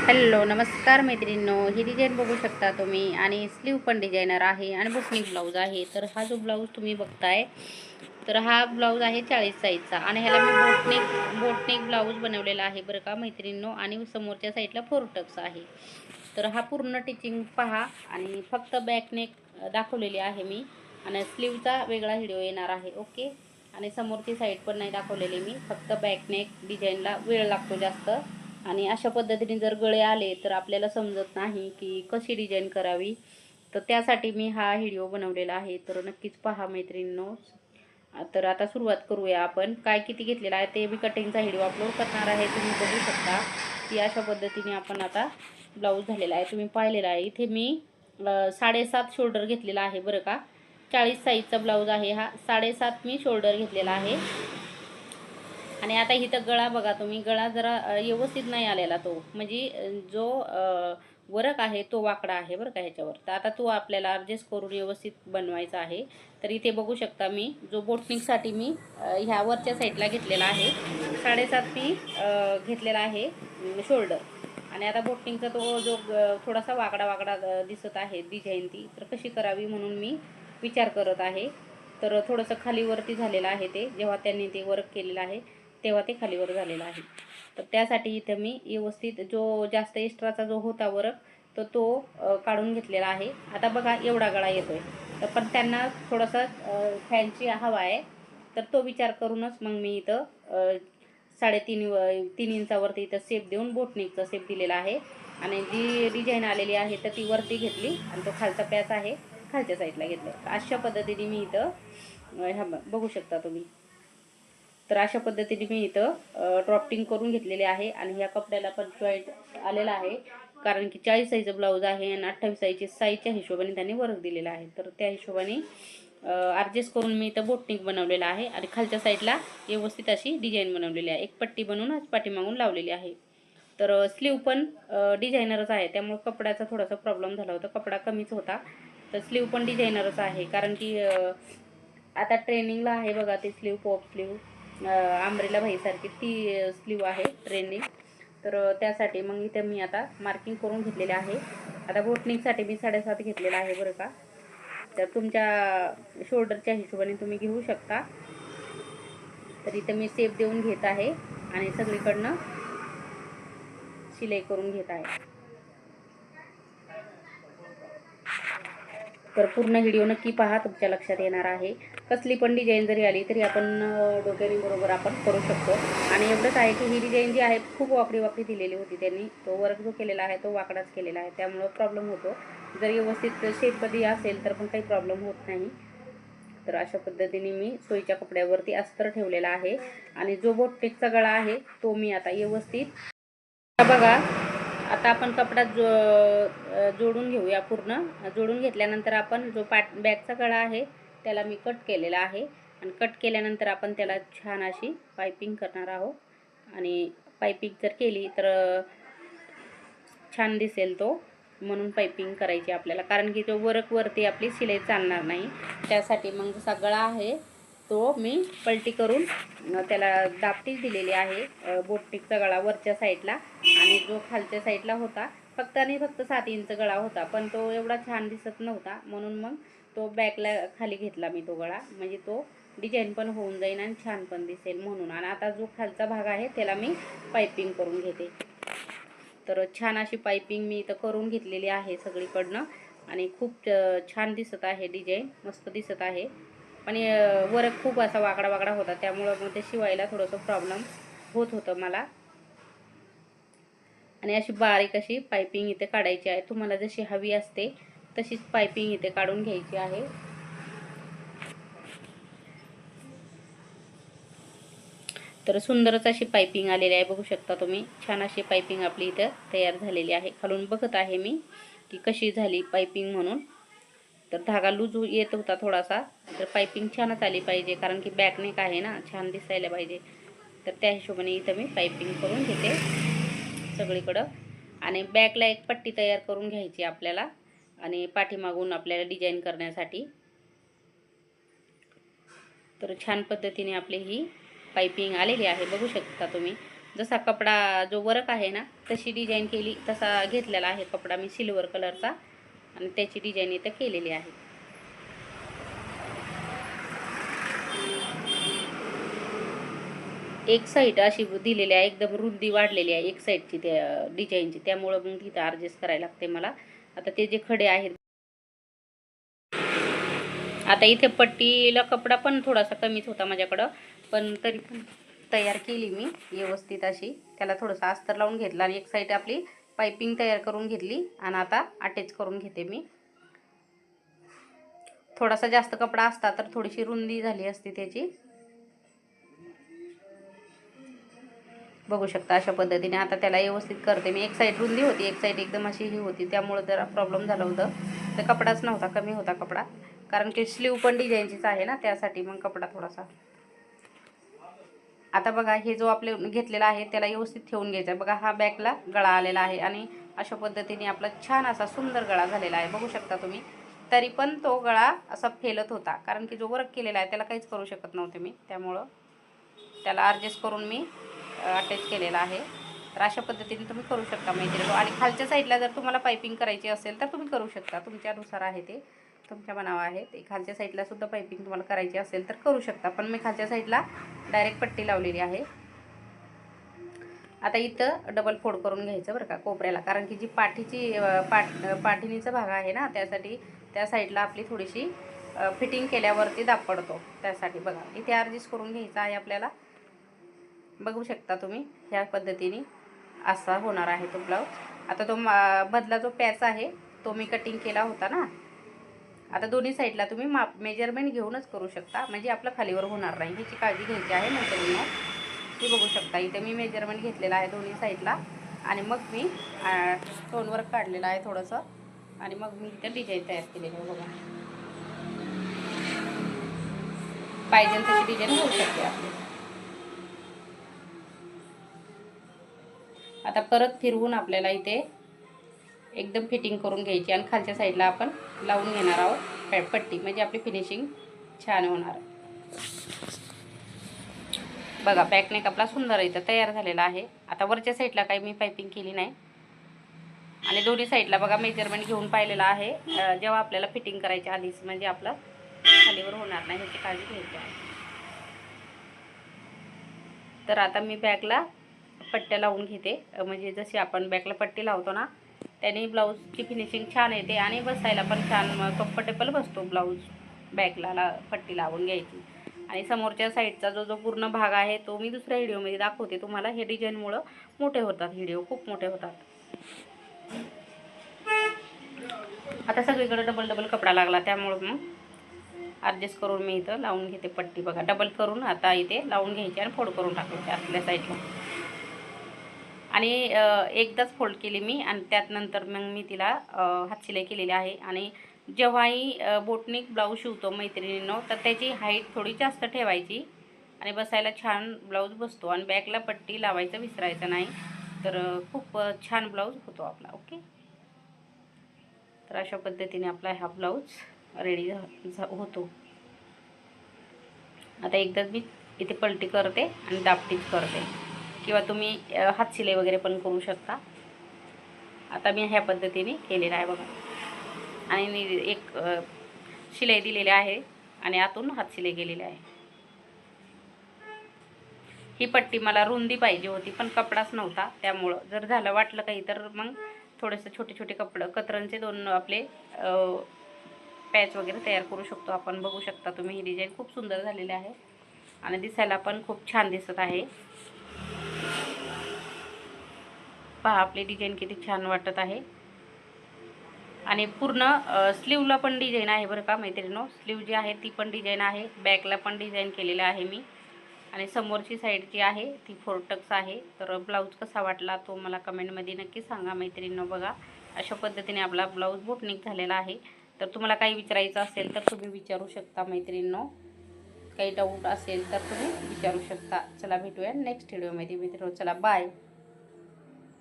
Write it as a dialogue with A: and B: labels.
A: Hello नमस्कार मैत्रिणींनो. ही design बघू शकता तुम्ही. आणि स्लीव पण डिझायनर आहे आणि बुकनी ब्लाऊज आहे. तर हा जो ब्लाऊज तुम्ही बघताय तर हा ब्लाऊज आहे चाळीस साईजचा आणि ह्याला मी बोटनेक बोटनिक ब्लाऊज बनवलेला आहे बरं का मैत्रिणींनो. आणि समोरच्या साईडला फोर टक्स आहे. तर हा पूर्ण टिचिंग पहा. आणि फक्त बॅकनेक दाखवलेली आहे मी. आणि स्लीवचा वेगळा व्हिडिओ येणार आहे. ओके आणि समोरची साईड पण नाही दाखवलेली मी. फक्त बॅकनेक डिझाईनला वेळ लागतो जास्त. आणि अशा पद्धतीने जर गळे आले तर आपल्याला समजत नाही की कशी डिझाईन करावी. तर त्यासाठी मी हा व्हिडिओ बनवलेला आहे. तर नक्कीच पहा मैत्रिणींनो. तर आता सुरुवात करूया आपण. काय किती घेतलेला आहे ते मी कटिंगचा व्हिडिओ अपलोड करणार आहे. तुम्ही बघू शकता की अशा पद्धतीने आपण आता ब्लाऊज झालेला आहे. तुम्ही पाहिलेला आहे. इथे मी साडेसात शोल्डर घेतलेला आहे बरं का. चाळीस साईजचा ब्लाऊज आहे हा. साडेसात मी शोल्डर घेतलेला आहे. आणि आता इथं गळा बघा तुम्ही गळा जरा व्यवस्थित नाही आलेला तो. म्हणजे जो वरक आहे तो वाकडा आहे बरं का ह्याच्यावर. तर आता तो आपल्याला ॲडजस्ट करून व्यवस्थित बनवायचा आहे. तर इथे बघू शकता मी जो बोटनिंगसाठी मी ह्या वरच्या साईडला घेतलेला आहे. साडेसात मी घेतलेला आहे शोल्डर आणि आता बोटनिंगचा तो जो थोडासा वाकडा वाकडा दिसत आहे डिझाईन ती तर कशी करावी म्हणून मी विचार करत आहे. तर थोडंसं खालीवरती झालेलं आहे ते जेव्हा त्यांनी ते वर्क केलेलं आहे. तेव्हा ते खालीवर झालेलं आहे. तर त्यासाठी इथं मी व्यवस्थित जो जास्त एक्स्ट्राचा जो होता वर्क तर तो काढून घेतलेला आहे. आता बघा एवढा गळा येतोय. तर पण त्यांना थोडासा फॅनची हवा आहे. तर तो विचार करूनच मग मी इथं साडेतीन व- तीन इंचावरती इथं सेप देऊन बोटनिकचा सेप दिलेला आहे. आणि जी डिझाईन आलेली आहे तर ती वरती घेतली आणि तो खालचा पॅच आहे खालच्या साईडला घेतला तर अशा पद्धतीने मी इथं ह्या ब- बघू शकता तुम्ही. तर अशा पद्धतीने मी इथं ड्रॉफ्टिंग करून घेतलेले आहे आणि ह्या कपड्याला पण जॉईंट आलेला आहे. कारण की चाळीस साईजचं ब्लाऊज आहे आणि अठ्ठावीस साईजची साईजच्या हिशोबाने त्यांनी वर्क दिलेला आहे. तर त्या हिशोबाने ॲडजस्ट करून मी इथं बोटनिक बनवलेला आहे आणि खालच्या साईडला व्यवस्थित अशी डिझाईन बनवलेली आहे. एक पट्टी बनवून आज पाठीमागून लावलेली आहे. तर स्लीव पण डिझायनरच आहे. त्यामुळे कपड्याचा थोडासा प्रॉब्लेम झाला होता. कपडा कमीच होता. तर स्लीव पण डिझायनरच आहे. कारण की आता ट्रेनिंगला आहे बघा ते स्लीव पॉप स्लीव आंब्रेला भाईसारखी ती स्लीव आहे ट्रेनने तर त्यासाठी मग इथे मी आता मार्किंग करून घेतलेले आहे. आता बोटनिंगसाठी मी साडेसात घेतलेला आहे बरं का. तर तुमच्या शोल्डरच्या हिशोबाने तुम्ही घेऊ शकता. तर इथं मी सेप देऊन घेत आहे आणि सगळीकडनं शिलाई करून घेत आहे. तर पूर्ण व्हिडिओ नक्की पहा तुमच्या लक्षात येणार आहे. कसली पण डिझाईन जरी आली तरी आपण अं, डोक्याने बरोबर आपण करू शकतो. आणि एवढंच आहे की ही डिझाईन जी आहे खूप वाकडी वाकडी दिलेली होती त्यांनी. तो वर्क जो केलेला आहे तो वाकडाच केलेला आहे. त्यामुळं प्रॉब्लेम होतो. जर व्यवस्थित शेपमध्ये असेल तर पण काही प्रॉब्लेम होत नाही. तर अशा पद्धतीने मी सोयीच्या कपड्यावरती अस्तर ठेवलेला आहे. आणि जो बोटटेकचा गळा आहे तो मी आता व्यवस्थित बघा आता आपण कपडा जो जोडून घेऊया पूर्ण. जोडून घेतल्यानंतर आपण जो पाट बॅगचा गळा आहे त्याला मी कट केलेला आहे. आणि कट केल्यानंतर आपण त्याला छान अशी पायपिंग करणार आहोत. आणि पायपिंग जर केली तर छान दिसेल तो. म्हणून पायपिंग करायची आपल्याला. कारण की तो वरकवरती आपली शिलाई चालणार नाही. त्यासाठी मग जसा गळा आहे तो मी पलटी करून त्याला दापटीच दिलेली आहे अ, गळा वरच्या साईडला. आणि जो खालच्या साईडला होता फक्त आणि फक्त सात इंच गळा होता. पण तो एवढा छान दिसत नव्हता. म्हणून मग तो बॅकला खाली घेतला मी तो गळा. म्हणजे तो डिझाईन पण होऊन जाईल आणि छान पण दिसेल म्हणून. आणि आता जो खालचा भाग आहे त्याला मी पायपिंग करून घेते. तर छान अशी पायपिंग मी इथं करून घेतलेली आहे सगळीकडनं. आणि खूप छान दिसत आहे डिझाईन. मस्त दिसत आहे. आणि अ, वर्क खूप असा वाकडा वाकडा होता. त्यामुळं मग ते शिवायला थोडंसं प्रॉब्लेम होत होतं मला. आणि अशी बारीक अशी पायपिंग इथे काढायची आहे. तुम्हाला जशी हवी असते तशीच पायपिंग इथे काढून घ्यायची आहे. तर सुंदरच अशी पायपिंग आलेली आहे बघू शकता तुम्ही. छान अशी पायपिंग आपली इथं तयार झालेली आहे. खालून बघत आहे मी की कशी झाली पायपिंग म्हणून. तर धागा लूज येत होता थोडासा तर पायपिंग छानच आली पाहिजे कारण की बॅकनेक आहे ना छान दिसायला पाहिजे. तर त्या हिशोबाने इथं मी पायपिंग करून घेते सगळीकडं. आणि बॅकला एक पट्टी तयार करून घ्यायची आपल्याला. आणि पाठीमागून आपल्याला डिझाईन करण्यासाठी. तर छान पद्धतीने आपली ही पायपिंग आलेली आहे बघू शकता तुम्ही. जसा कपडा जो वर्क आहे ना तशी डिझाईन केली तसा घेतलेला आहे कपडा मी सिल्वर कलरचा आणि त्याची डिझाईन इथं केलेली आहे. एक साईड अशी दिलेली आहे एकदम रुंदी वाढलेली आहे एक साईडची त्या डिझाईनची त्यामुळं मग तिथं ॲडजस्ट करायला लागते मला. आता ते जे खडे आहेत. आता इथे पट्टीला कपडा पण थोडासा कमीच होता माझ्याकडं पण तरी पण तयार केली मी व्यवस्थित अशी. त्याला थोडंसं अस्तर लावून घेतलं आणि एक साईड आपली पायपिंग तयार करून घेतली आणि आता अटॅच करून घेते मी. थोडासा जास्त कपडा असता तर थोडीशी रुंदी झाली असती त्याची. बघू शकता अशा पद्धतीने. आता त्याला व्यवस्थित करते. मी एक साईड रुंदी होती एक साईड एकदम अशी ही होती. त्यामुळं जरा प्रॉब्लेम झाला होतं. तर कपडाच नव्हता कमी होता कपडा. कारण की स्लीव पण डिझाईनचीच आहे ना त्यासाठी मग कपडा थोडासा. आता बघा हे जो आपले घेतलेला आहे त्याला व्यवस्थित ठेवून घ्यायचा आहे. बघा हा बॅकला गळा आलेला आहे आणि अशा पद्धतीने आपला छान असा सुंदर गळा झालेला आहे. बघू शकता तुम्ही. तरी पण तो गळा असा फेलत होता. कारण की जो वर्क केलेला आहे त्याला काहीच करू शकत नव्हते मी. त्यामुळं त्याला ॲडजस्ट करून मी अटॅच केलेला आहे. तर अशा पद्धतीने तुम्ही करू शकता मैत्रिणी आणि खालच्या साईडला जर तुम्हाला पायपिंग करायची असेल तर तुम्ही करू शकता. तुमच्यानुसार आहे ते. तुमच्या मनावर आहे ते. खालच्या साईडला सुद्धा पायपिंग तुम्हाला करायची असेल तर करू शकता. पण मी खालच्या साईडला डायरेक्ट पट्टी लावलेली आहे. आता इथं डबल फोड करून घ्यायचं बरं का कोपऱ्याला. कारण की जी पाठीची पाठ अ, भाग आहे ना त्यासाठी त्या साईडला आपली थोडीशी फिटिंग केल्यावरती दाब पडतो. त्यासाठी बघा. इथे ॲडजस्ट करून घ्यायचा आहे आपल्याला. बघू शकता तुम्ही ह्या पद्धतीने असा होणार आहे तो ब्लाऊज. आता तो मा- मधला जो पॅच आहे तो मी कटिंग केला होता ना? आता दोन्ही साईडला तुम्ही माप मेजरमेंट घेऊनच करू शकता. म्हणजे आपलं खालीवर होणार नाही. ह्याची काळजी घ्यायची आहे नंतर मैत्रिणींनो ती बघू शकता. इथे मी मेजरमेंट घेतलेला आहे दोन्ही साईडला. आणि मग मी स्टोनवर काढलेलं आहे थोडंसं. आणि मग मी इथं डिझाईन तयार केलेली आहे बघा. पाहिजे तशी डिझाईन होऊ शकते आपली. आता परत फिरवून आपल्याला इथे एकदम फिटिंग करून घ्यायची आणि खालच्या साईडला आपण लावून घेणार आहोत पॅ- पट्टी. म्हणजे आपली फिनिशिंग छान होणार. बघा बॅकनेक आपला सुंदर इथं तयार झालेला आहे. आता वरच्या साईडला काही मी पायपिंग केली नाही. आणि दोन्ही साईडला बघा मेजरमेंट घेऊन पाहिलेलं आहे. जेव्हा आपल्याला फिटिंग करायची आधीच म्हणजे आपलं खालीवर होणार नाही ह्याची काळजी घ्यायची आहे. तर आता मी बॅगला पट्ट्या लावून घेते. म्हणजे जशी आपण बॅकला पट्टी लावतो ना त्याने ब्लाऊजची फिनिशिंग छान येते आणि बसायला पण छान कम्फर्टेबल बसतो ब्लाऊज बॅकला ला पट्टी लावून घ्यायची. आणि समोरच्या साईडचा जो जो पूर्ण भाग आहे तो मी दुसऱ्या व्हिडिओमध्ये दाखवते तुम्हाला. हे डिझाईनमुळं मोठे होतात व्हिडिओ खूप मोठे होतात. आता सगळीकडे डबल डबल कपडा लागला त्यामुळं मग ॲडजस्ट करून मी इथं लावून घेते पट्टी. बघा डबल करून आता इथे लावून घ्यायची आणि फोड करून टाकायची असल्या साईडला आणि एकदाच फोल्ड केली मी आणि त्यात नंतर मग मी तिला हातशिलाई केलेली आहे. आणि जेव्हाही बोटनिक ब्लाऊज शिवतो मैत्रिणींनो तर त्याची हाईट थोडी जास्त ठेवायची आणि बसायला छान ब्लाऊज बसतो आणि बॅकला पट्टी लावायचं विसरायचं नाही. तर खूप छान ब्लाऊज होतो आपला ओके? तर अशा पद्धतीने आपला हा ब्लाऊज रेडी झा होतो. आता एकदाच मी इथे पलटी करते आणि दापटीच करते. किंवा तुम्ही हातशिलाई वगैरे पण करू शकता. आता मी ह्या पद्धतीने केलेलं आहे बघा. आणि नि- एक शिलाई दिलेली आहे आणि आतून हातशिलाई केलेली आहे. ही पट्टी मला रुंदी पाहिजे होती पण कपडाच नव्हता. त्यामुळं जर झालं वाटलं काही तर मग थोडेसे छोटे छोटे कपडं कतरांचे दोन आपले पॅच वगैरे तयार करू शकतो. आपण बघू शकता तुम्ही ही डिझाईन खूप सुंदर झालेली आहे. आणि दिसायला पण खूप छान दिसत आहे. पहा आपली डिझाईन किती छान वाटत आहे. आणि पूर्ण स्लीवला पण डिझाईन आहे बरं का मैत्रिणो स्लीव जी आहे ती पण डिझाईन आहे. बॅकला पण डिझाईन केलेलं आहे मी. आणि समोरची साईड जी आहे ती फोरटक्स आहे. तर ब्लाऊज कसा वाटला तो मला कमेंटमध्ये नक्की सांगा मैत्रिणींनो. बघा अशा पद्धतीने आपला ब्लाऊज बोटनिक झालेला आहे. तर तुम्हाला काही विचारायचं असेल तर तुम्ही विचारू शकता मैत्रिणींनो. काही डाऊट असेल तर तुम्ही विचारू शकता. चला भेटूया नेक्स्ट व्हिडिओमध्ये मित्र चला बाय